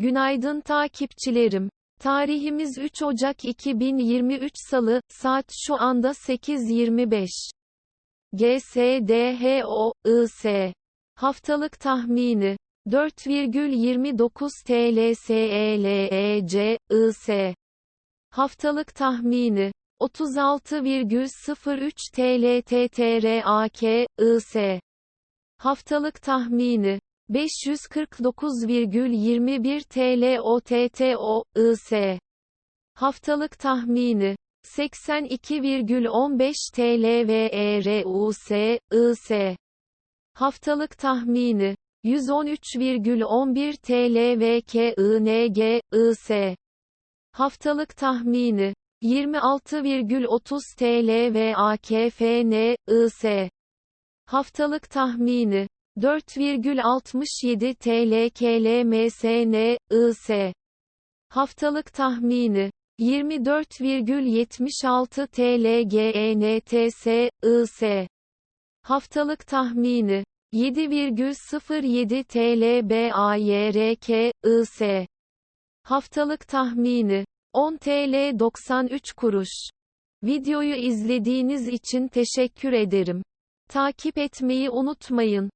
Günaydın takipçilerim. Tarihimiz 3 Ocak 2023 Salı, saat şu anda 8.25. GSDHO, IS. Haftalık tahmini. 4,29 TL SELEC, IS. Haftalık tahmini. 36,03 TL TTRAK, IS. Haftalık tahmini. 549,21 TL OTTO, IS. Haftalık tahmini. 82,15 TL VERUS, IS. Haftalık tahmini. 113,11 TL VKING, IS. Haftalık tahmini. 26,30 TL VAKFN, IS. Haftalık tahmini. 4,67 TL KLMSN, IS. Haftalık tahmini. 24,76 TL GENTS, IS. Haftalık tahmini. 7,07 TL BAYRK, IS. Haftalık tahmini. 10 TL 93 kuruş. Videoyu izlediğiniz için teşekkür ederim. Takip etmeyi unutmayın.